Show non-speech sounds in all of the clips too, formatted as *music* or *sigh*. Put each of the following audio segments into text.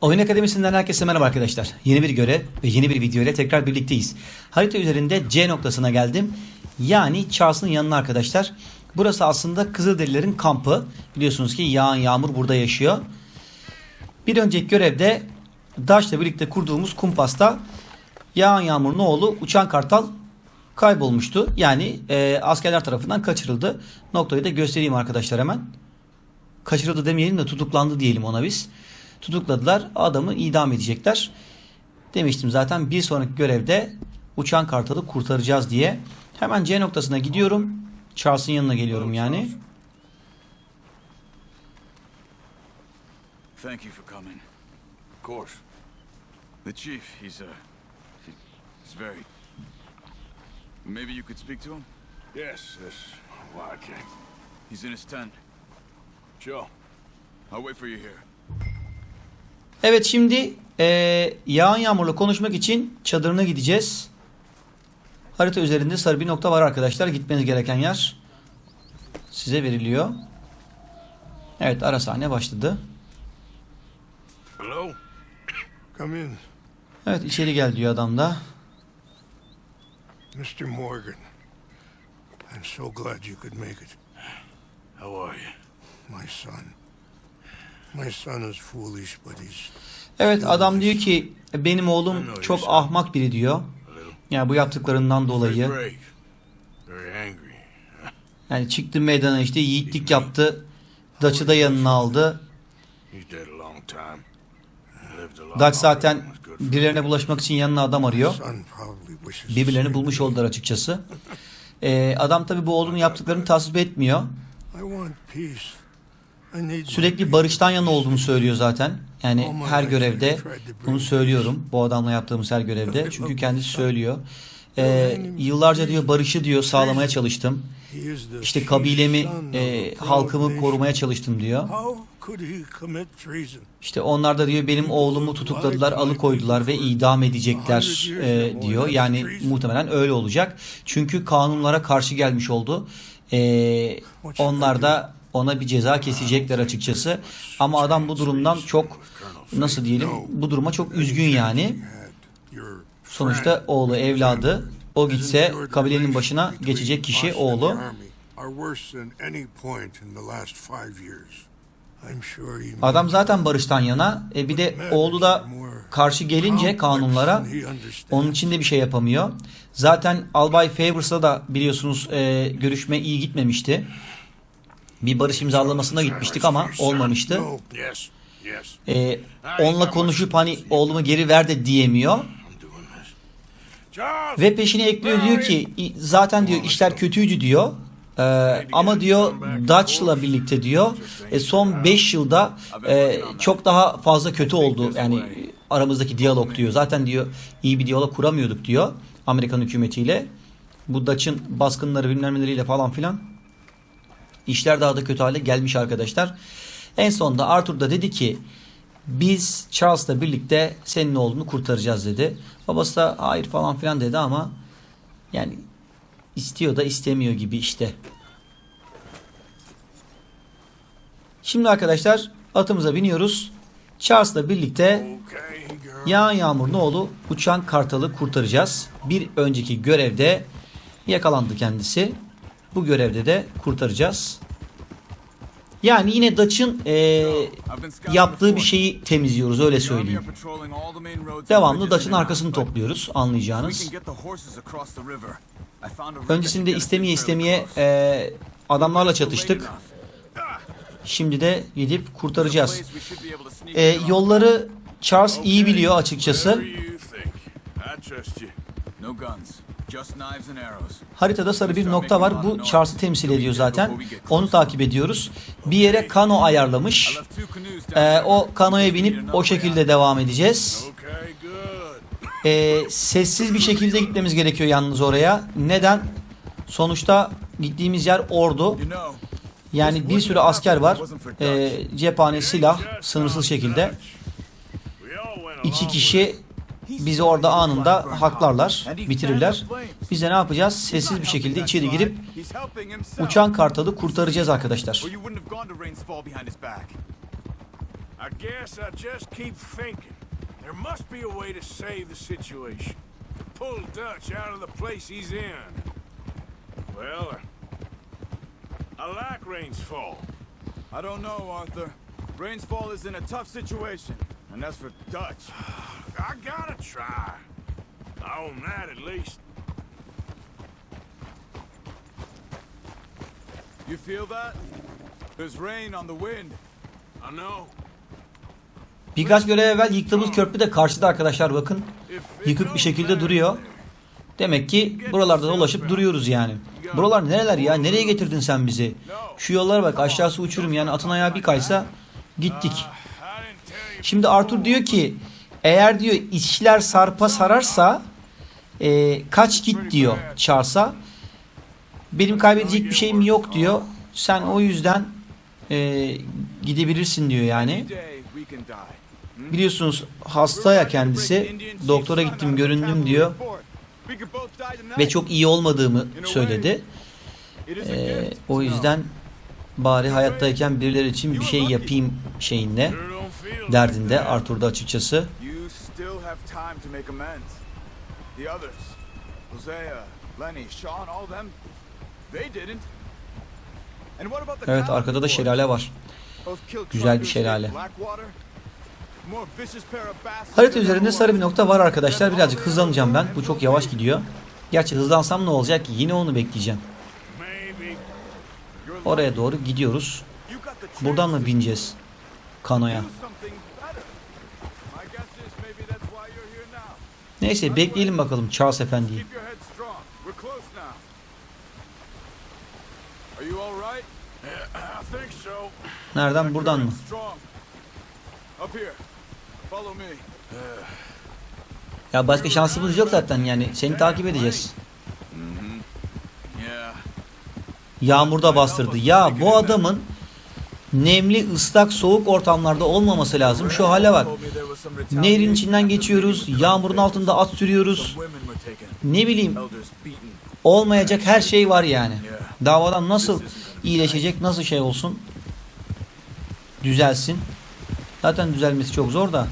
Oyun Akademisi'nden herkese merhaba arkadaşlar. Yeni bir görev ve yeni bir video ile tekrar birlikteyiz. Harita üzerinde C noktasına geldim. Yani Charles'ın yanına arkadaşlar. Burası aslında Kızılderililerin kampı. Biliyorsunuz ki yağan yağmur burada yaşıyor. Bir önceki görevde Daş'la birlikte kurduğumuz kumpasta yağan yağmurun oğlu Uçan Kartal kaybolmuştu. Yani e, askerler tarafından kaçırıldı. Noktayı da göstereyim arkadaşlar hemen. Kaçırıldı demeyelim de tutuklandı diyelim ona biz. Tutukladılar. Adamı idam edecekler. Demiştim zaten bir sonraki görevde uçan kartalı kurtaracağız diye. Hemen C noktasına gidiyorum. Charles'ın yanına geliyorum yani. Thank you for coming. Of course. The chief, he's uh, he- he's very. Maybe you could speak to him. Yes, yes. Why I can't. He's in his tent. Sure. I'll wait for you here. Evet şimdi eee yağan yağmurla konuşmak için çadırına gideceğiz. Harita üzerinde sarı bir nokta var arkadaşlar. Gitmeniz gereken yer size veriliyor. Evet ara sahne başladı. Hello? Come in, Evet içeri gel diyor adam da. Mr. Morgan. I'm so glad you could make it. How are you? My son. My son is foolish, but he's Evet adam diyor ki benim oğlum çok ahmak biri diyor. Yani bu yaptıklarından dolayı. *laughs* Yani çıktı meydana işte yiğitlik yaptı. Daç'ı da yanına aldı. Daç zaten birilerine bulaşmak için yanına adam arıyor. Birbirlerini bulmuş oldular açıkçası. *laughs* Ee, adam tabi bu oğlunun yaptıklarını tasvip etmiyor. Sürekli barıştan yana olduğunu söylüyor zaten. Yani her görevde bunu söylüyorum. Bu adamla yaptığımız her görevde. Çünkü kendisi söylüyor. Ee, yıllarca diyor barışı diyor sağlamaya çalıştım. İşte kabilemi, e, halkımı korumaya çalıştım diyor. İşte onlar da diyor benim oğlumu tutukladılar, alıkoydular ve idam edecekler e, diyor. Yani muhtemelen öyle olacak. Çünkü kanunlara karşı gelmiş oldu. E, onlar da ona bir ceza kesecekler açıkçası. Ama adam bu durumdan çok nasıl diyelim bu duruma çok üzgün yani. Sonuçta oğlu evladı o gitse kabilenin başına geçecek kişi oğlu. Adam zaten barıştan yana. E bir de oğlu da karşı gelince kanunlara onun için de bir şey yapamıyor. Zaten Albay Favors'la da biliyorsunuz e, görüşme iyi gitmemişti. Bir barış imzalamasına gitmiştik ama olmamıştı. Yes, yes. E, onunla konuşup hani oğlumu geri ver de diyemiyor. Ve peşine ekliyor diyor ki "İ- zaten diyor işler kötüydü diyor. Ee, ama diyor Dutch'la birlikte diyor e, son 5 yılda e, çok daha fazla kötü oldu. Yani aramızdaki diyalog diyor. Zaten diyor iyi bir diyalog kuramıyorduk diyor Amerikan hükümetiyle. Bu Dutch'ın baskınları bilmem neleriyle falan filan. İşler daha da kötü hale gelmiş arkadaşlar. En sonunda Arthur da dedi ki biz Charles'la birlikte senin oğlunu kurtaracağız dedi. Babası da hayır falan filan dedi ama yani istiyor da istemiyor gibi işte. Şimdi arkadaşlar atımıza biniyoruz. Charles'la birlikte. Yağan Yağmur'un oğlu Uçan Kartal'ı kurtaracağız. Bir önceki görevde yakalandı kendisi. Bu görevde de kurtaracağız. Yani yine Dutch'ın scouting yaptığı bir şeyi temizliyoruz öyle söyleyeyim. Devamlı Dutch'ın arkasını topluyoruz anlayacağınız. Öncesinde istemeye istemeye eee, adamlarla çatıştık. Şimdi de gidip kurtaracağız. on. yolları Charles iyi biliyor açıkçası. Haritada sarı bir nokta var. Bu Charles'ı temsil ediyor zaten. Onu takip ediyoruz. Bir yere kano ayarlamış. Ee, o kanoya binip o şekilde devam edeceğiz. Ee, sessiz bir şekilde gitmemiz gerekiyor yalnız oraya. Neden? Sonuçta gittiğimiz yer ordu. Yani bir sürü asker var. Ee, cephane, silah, sınırsız şekilde. İki kişi bizi orada anında haklarlar, bitirirler. Biz de ne yapacağız? Sessiz bir şekilde içeri girip uçan kartalı kurtaracağız arkadaşlar. Rain's. I guess I just keep thinking. There must be a way to save the situation. To pull Dutch out of the place he's in. Well, I like Rains Fall. I don't know, Arthur. Rainsfall is in a tough situation, and that's for Dutch. I gotta try. I own that at least. You feel that? There's rain on the wind. I know. Birkaç görev evvel yıktığımız köprü de karşıda arkadaşlar bakın. Yıkık bir şekilde duruyor. Demek ki buralarda dolaşıp duruyoruz yani. Buralar nereler ya? Nereye getirdin sen bizi? Şu yollara bak aşağısı uçurum yani atın ayağı bir kaysa gittik. You Şimdi Arthur diyor ki eğer diyor işler sarpa sararsa e, kaç git diyor Charles'a. Benim kaybedecek bir şeyim yok diyor. Sen o yüzden e, gidebilirsin diyor yani. Biliyorsunuz hasta ya kendisi. Doktora gittim göründüm diyor. Ve çok iyi olmadığımı söyledi. E, gift. o yüzden bari hayattayken birileri için bir şey yapayım şeyinde derdinde like that. Arthur'da açıkçası. Have time to make amends. The others, Hosea, Lenny, Sean, all them, they didn't. And what about the Evet arkada da şelale var. Güzel bir şelale. Harita üzerinde sarı bir nokta var arkadaşlar. Birazcık hızlanacağım ben. Bu çok yavaş gidiyor. Gerçi hızlansam ne olacak ki? Yine onu bekleyeceğim. Oraya doğru gidiyoruz. Buradan mı bineceğiz? Kanoya. do something better. My guess is maybe that's why you're here now. Neyse bekleyelim bakalım Charles Efendi'yi. *clears throat* Nereden? Buradan mı? Ya başka şansımız yok zaten yani. Seni takip edeceğiz. Yeah. Yağmurda bastırdı. Ya bu adamın nemli, ıslak, soğuk ortamlarda olmaması lazım. Şu hale bak. Nehrin içinden geçiyoruz. Yağmurun altında at sürüyoruz. Ne bileyim olmayacak her şey var yani. Davadan nasıl iyileşecek, nasıl şey olsun, düzelsin. Zaten düzelmesi çok zor da.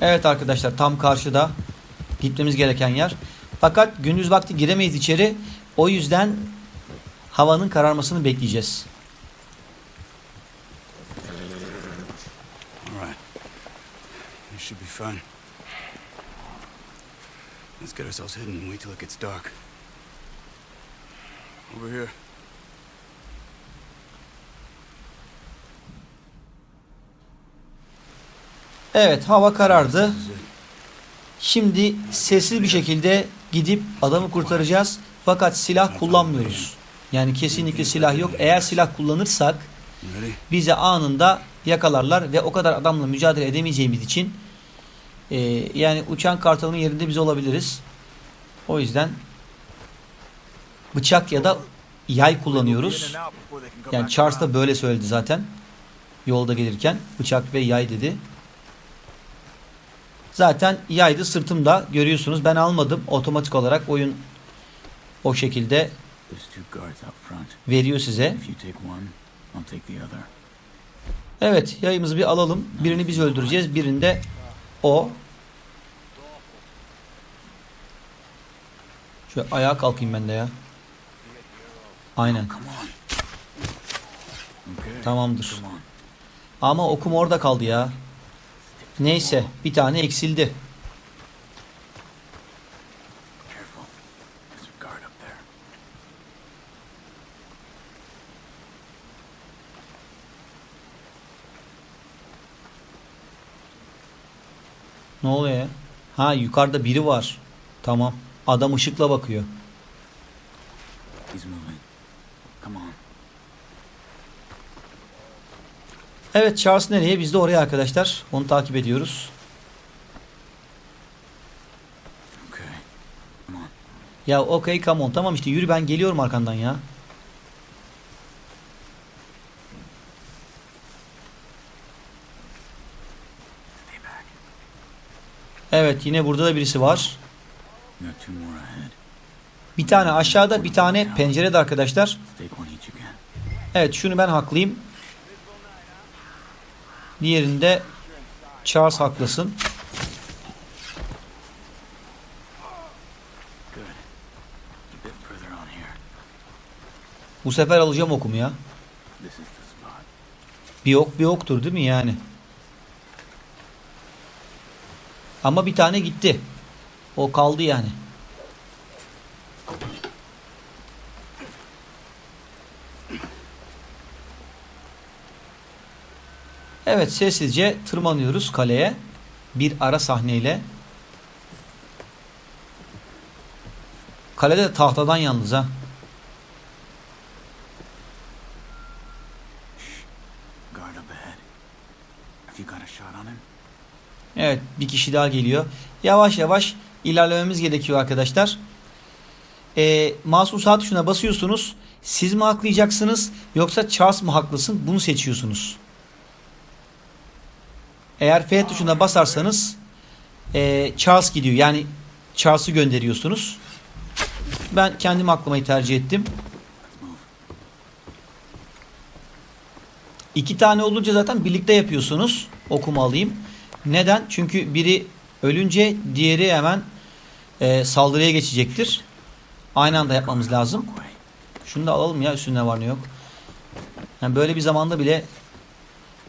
Evet arkadaşlar tam karşıda gitmemiz gereken yer. Fakat gündüz vakti giremeyiz içeri. O yüzden havanın kararmasını bekleyeceğiz. Should be fun. Let's get ourselves hidden and wait till it gets dark. Over here. Evet hava karardı. Şimdi sessiz bir şekilde gidip adamı kurtaracağız. Fakat silah kullanmıyoruz. Yani kesinlikle silah yok. Eğer silah kullanırsak bizi anında yakalarlar ve o kadar adamla mücadele edemeyeceğimiz için e, yani uçan kartalın yerinde biz olabiliriz. O yüzden bıçak ya da yay kullanıyoruz. Yani Charles da böyle söyledi zaten. Yolda gelirken bıçak ve yay dedi. Zaten yaydı sırtımda görüyorsunuz. Ben almadım. Otomatik olarak oyun o şekilde veriyor size. Evet yayımızı bir alalım. Birini biz öldüreceğiz. Birini de o. Şöyle ayağa kalkayım ben de ya. Aynen. Tamamdır. Ama okum orada kaldı ya. Neyse bir tane eksildi. Ne oluyor? Ha yukarıda biri var. Tamam. Adam ışıkla bakıyor. He's moving. Come on. Evet Charles nereye? Biz de oraya arkadaşlar. Onu takip ediyoruz. Okay. Ya okey come on. Tamam işte yürü ben geliyorum arkandan ya. Evet yine burada da birisi var. Bir tane aşağıda bir tane pencerede arkadaşlar. Evet şunu ben haklıyım. Diğerinde Charles here. Bu sefer alacağım okumu ya. Bir ok bir oktur değil mi yani? Ama bir tane gitti. O kaldı yani. Evet sessizce tırmanıyoruz kaleye. Bir ara sahneyle. Kalede de tahtadan yalnız ha. Evet bir kişi daha geliyor. Yavaş yavaş ilerlememiz gerekiyor arkadaşlar. Ee, masum sağ tuşuna basıyorsunuz. Siz mi haklayacaksınız yoksa Charles mı haklısın bunu seçiyorsunuz. Eğer F tuşuna basarsanız ee, Charles gidiyor. Yani Charles'ı gönderiyorsunuz. Ben kendim aklamayı tercih ettim. İki tane olunca zaten birlikte yapıyorsunuz. Okuma alayım. Neden? Çünkü biri ölünce diğeri hemen e, saldırıya geçecektir. Aynı anda yapmamız lazım. Şunu da alalım ya üstünde var ne yok. Yani böyle bir zamanda bile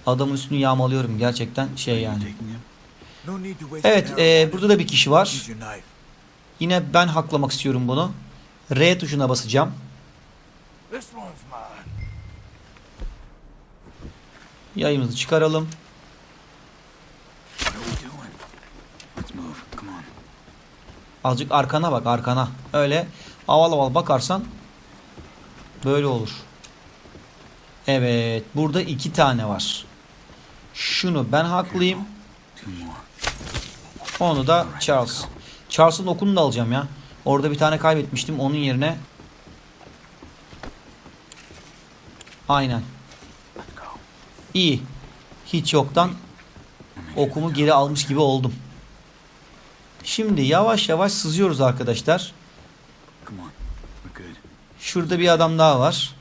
adamın üstünü yağmalıyorum. Gerçekten şey yani. Evet e, burada da bir kişi var. Yine ben haklamak istiyorum bunu. R tuşuna basacağım. Yayımızı çıkaralım. Azıcık arkana bak arkana. Öyle aval aval bakarsan böyle olur. Evet burada iki tane var. Şunu ben haklıyım. Onu da Charles. Charles'ın okunu da alacağım ya. Orada bir tane kaybetmiştim. Onun yerine Aynen. İyi. Hiç yoktan okumu geri almış gibi oldum. Şimdi yavaş yavaş sızıyoruz arkadaşlar. Şurada bir adam daha var.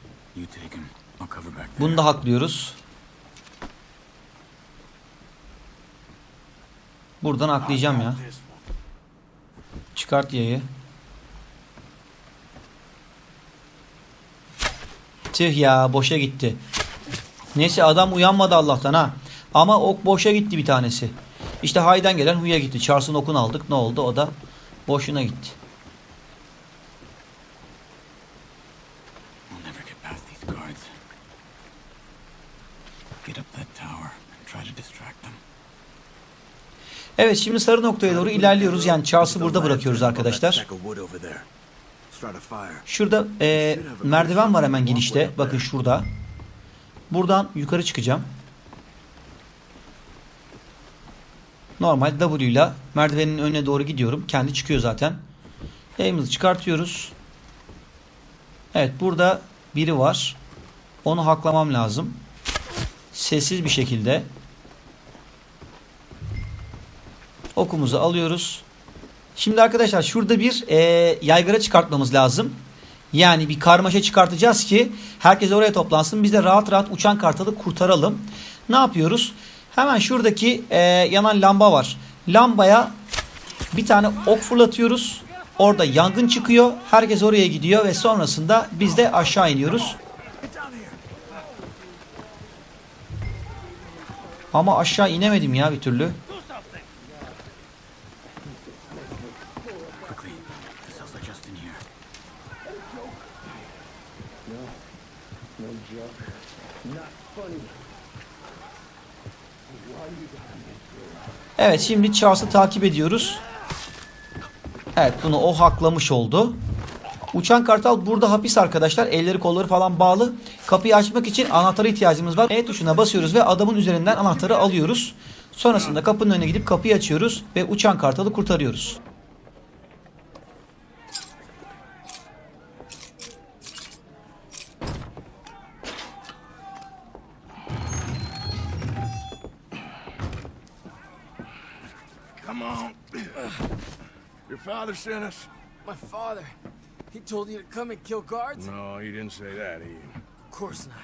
Bunu da haklıyoruz. Buradan aklayacağım ya. Çıkart yayı. Tüh ya boşa gitti. Neyse adam uyanmadı Allah'tan ha. Ama ok boşa gitti bir tanesi. İşte haydan gelen huya gitti. Charles'ın okunu aldık. Ne oldu? O da boşuna gitti. Get up that tower and try to distract them. Evet şimdi sarı noktaya doğru ilerliyoruz. Yani Charles'ı burada bırakıyoruz arkadaşlar. Şurada e, merdiven var hemen girişte. Bakın şurada. Buradan yukarı çıkacağım. Normal W ile merdivenin önüne doğru gidiyorum. Kendi çıkıyor zaten. Eğimizi çıkartıyoruz. Evet burada biri var. Onu haklamam lazım. Sessiz bir şekilde. Okumuzu alıyoruz. Şimdi arkadaşlar şurada bir e, yaygara çıkartmamız lazım. Yani bir karmaşa çıkartacağız ki herkes oraya toplansın. Biz de rahat rahat uçan kartalı kurtaralım. Ne yapıyoruz? Hemen şuradaki e, yanan lamba var. Lambaya bir tane ok fırlatıyoruz. Orada yangın çıkıyor. Herkes oraya gidiyor ve sonrasında biz de aşağı iniyoruz. Ama aşağı inemedim ya bir türlü. Quickly. The cells are just in here. Evet şimdi Charles'ı takip ediyoruz. Evet bunu o haklamış oldu. Uçan kartal burada hapis arkadaşlar. Elleri kolları falan bağlı. Kapıyı açmak için anahtara ihtiyacımız var. E tuşuna basıyoruz ve adamın üzerinden anahtarı alıyoruz. Sonrasında kapının önüne gidip kapıyı açıyoruz ve uçan kartalı kurtarıyoruz. Father sent us. My father. He told you to come and kill guards? No, he didn't say that. He... Of course not.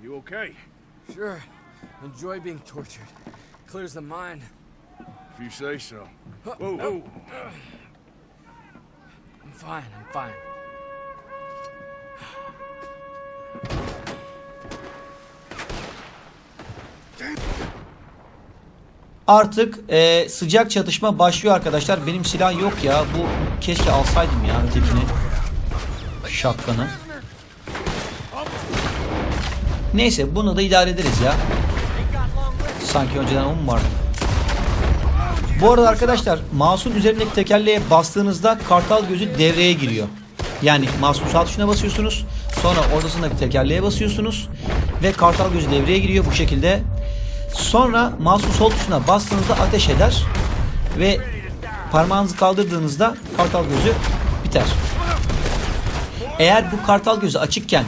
You okay? Sure. Enjoy being tortured. Clears the mind. If you say so. Whoa, whoa. I'm fine, I'm fine. Artık e, sıcak çatışma başlıyor arkadaşlar. Benim silah yok ya. Bu keşke alsaydım ya ötekini. Şapkanı. Neyse bunu da idare ederiz ya. Sanki önceden o mu vardı? Bu arada arkadaşlar mouse'un üzerindeki tekerleğe bastığınızda kartal gözü devreye giriyor. Yani mouse'un sağ tuşuna basıyorsunuz. Sonra ortasındaki tekerleğe basıyorsunuz. Ve kartal gözü devreye giriyor bu şekilde. Sonra mouse'un sol tuşuna bastığınızda ateş eder. Ve parmağınızı kaldırdığınızda kartal gözü biter. Eğer bu kartal gözü açıkken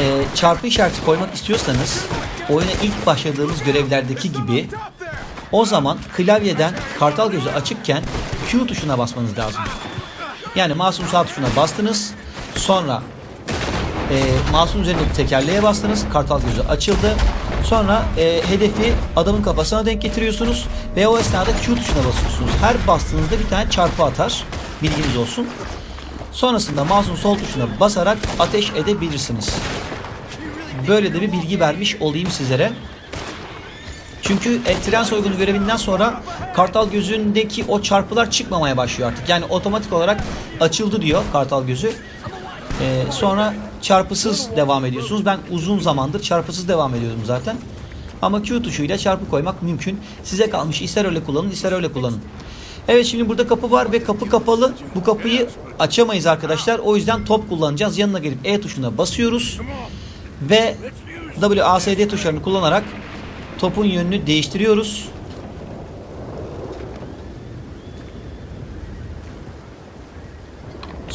e, çarpı işareti koymak istiyorsanız oyuna ilk başladığınız görevlerdeki gibi o zaman klavyeden kartal gözü açıkken Q tuşuna basmanız lazım. Yani mouse'un sağ tuşuna bastınız. Sonra e, mouse'un üzerindeki tekerleğe bastınız. Kartal gözü açıldı. Sonra e, hedefi adamın kafasına denk getiriyorsunuz. Ve o esnada Q tuşuna basıyorsunuz. Her bastığınızda bir tane çarpı atar. Bilginiz olsun. Sonrasında mouse'un sol tuşuna basarak ateş edebilirsiniz. Böyle de bir bilgi vermiş olayım sizlere. Çünkü e, tren soygunu görevinden sonra kartal gözündeki o çarpılar çıkmamaya başlıyor artık. Yani otomatik olarak açıldı diyor kartal gözü. E, sonra çarpısız devam ediyorsunuz. Ben uzun zamandır çarpısız devam ediyordum zaten. Ama Q tuşuyla çarpı koymak mümkün. Size kalmış. İster öyle kullanın, ister öyle kullanın. Evet şimdi burada kapı var ve kapı kapalı. Bu kapıyı açamayız arkadaşlar. O yüzden top kullanacağız. Yanına gelip E tuşuna basıyoruz. Ve WASD tuşlarını kullanarak topun yönünü değiştiriyoruz.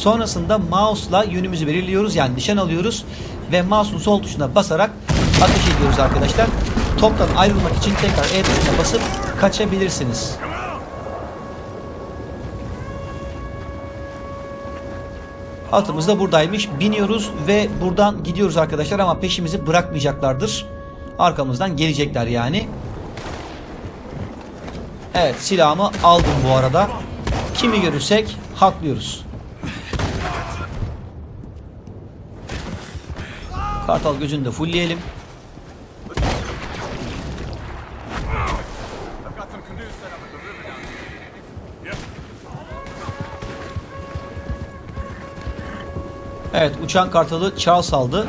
Sonrasında mouse'la yönümüzü belirliyoruz. Yani nişan alıyoruz ve mouse'un sol tuşuna basarak ateş ediyoruz arkadaşlar. Toptan ayrılmak için tekrar E tuşuna basıp kaçabilirsiniz. Atımız da buradaymış. Biniyoruz ve buradan gidiyoruz arkadaşlar ama peşimizi bırakmayacaklardır. Arkamızdan gelecekler yani. Evet silahımı aldım bu arada. Kimi görürsek haklıyoruz. The river down here. Evet uçan kartalı Charles aldı.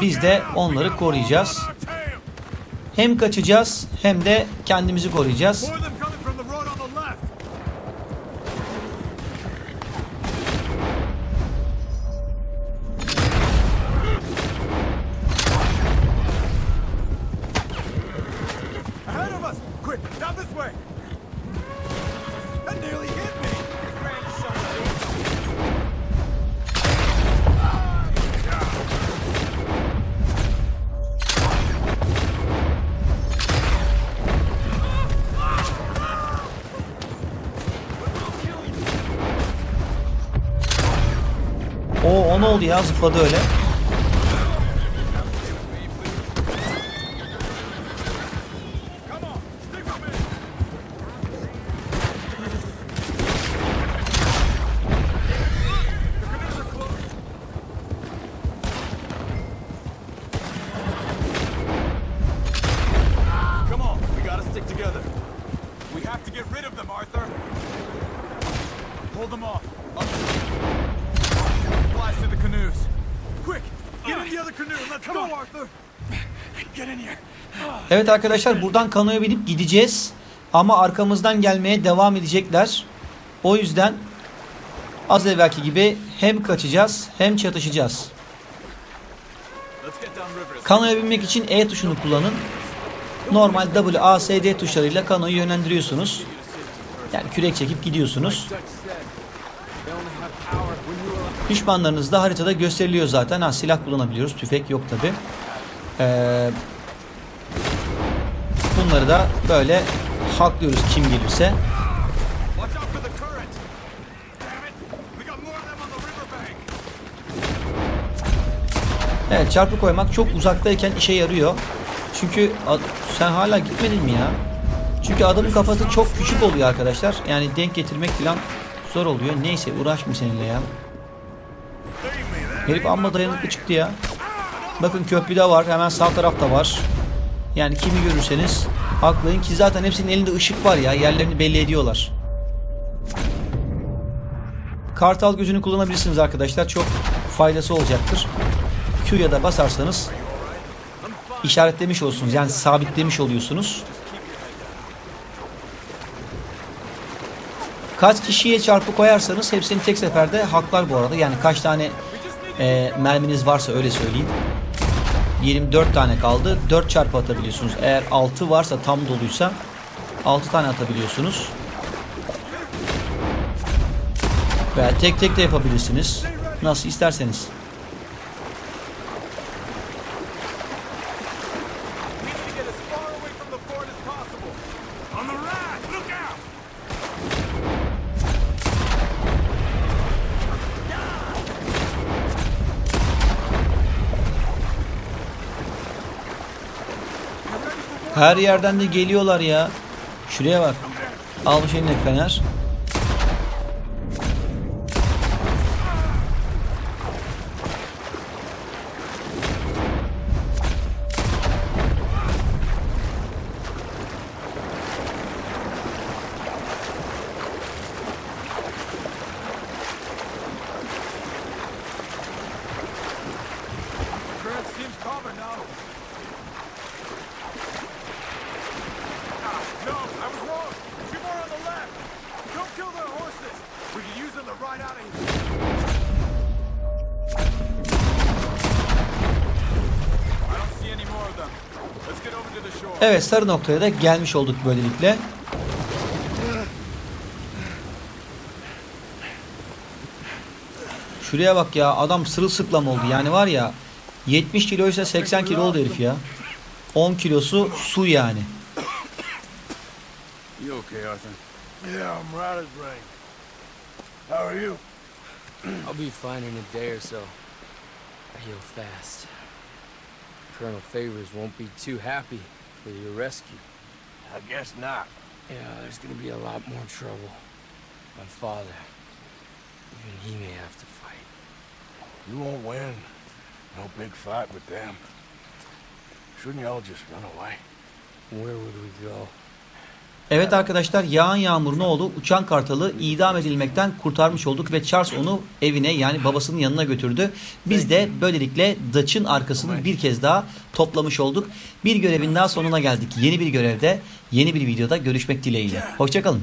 Biz de onları koruyacağız. Hem kaçacağız hem de kendimizi koruyacağız. Oldu ya zıpladı öyle. Evet arkadaşlar buradan kanoya binip gideceğiz. Ama arkamızdan gelmeye devam edecekler. O yüzden az evvelki gibi hem kaçacağız hem çatışacağız. Kanoya binmek için E tuşunu kullanın. Normal W, A, S, D tuşlarıyla kanoyu yönlendiriyorsunuz. Yani kürek çekip gidiyorsunuz. Düşmanlarınız da haritada gösteriliyor zaten. Ha, silah kullanabiliyoruz. Tüfek yok tabi. Ee, Bunları da böyle haklıyoruz kim gelirse. Evet çarpı koymak çok uzaktayken işe yarıyor. Çünkü sen hala gitmedin mi ya? Çünkü adamın kafası çok küçük oluyor arkadaşlar. Yani denk getirmek falan zor oluyor. Neyse uğraşmayayım seninle ya. Herif amma dayanıklı çıktı ya. Bakın köprüde var. Hemen sağ tarafta var. Yani kimi görürseniz haklayın ki zaten hepsinin elinde ışık var ya. Yerlerini belli ediyorlar. Kartal gözünü kullanabilirsiniz arkadaşlar. Çok faydası olacaktır. Q'ya da basarsanız işaretlemiş olsunuz. Yani sabitlemiş oluyorsunuz. Kaç kişiye çarpı koyarsanız hepsini tek seferde haklar bu arada. Yani kaç tane e, merminiz varsa öyle söyleyeyim. Diyelim 4 tane kaldı. 4 çarpı atabiliyorsunuz. Eğer 6 varsa tam doluysa 6 tane atabiliyorsunuz. Veya tek tek de yapabilirsiniz. Nasıl isterseniz. On the right! Look out! Her yerden de geliyorlar ya. Şuraya bak. Almış eline fener. Current seems calmer now. Ah, no, I was wrong. Two more on the left. Don't kill their horses. We can use them to ride out of here. I don't see any more of them. Let's get over to the shore. Evet sarı noktaya da gelmiş olduk böylelikle. Şuraya bak ya adam sırılsıklam oldu. Yani var ya 70 kiloysa 80 kilo oldu herif ya. 10 kilosu su yani. You okay, Arthur? Yeah, I'm right as rain. How are you? I'll be fine in a day or so. I heal fast. Colonel Favors won't be too happy with your rescue. I guess not. Yeah, there's gonna be a lot more trouble. My father. Even he may have to fight. You won't win. No big fight with them. Shouldn't y'all just run away? Where would we go? Evet arkadaşlar yağan yağmur ne oldu? Uçan kartalı idam edilmekten kurtarmış olduk ve Charles onu evine yani babasının yanına götürdü. Biz de böylelikle Dutch'ın arkasını bir kez daha toplamış olduk. Bir görevin daha sonuna geldik. Yeni bir görevde, yeni bir videoda görüşmek dileğiyle. Hoşçakalın.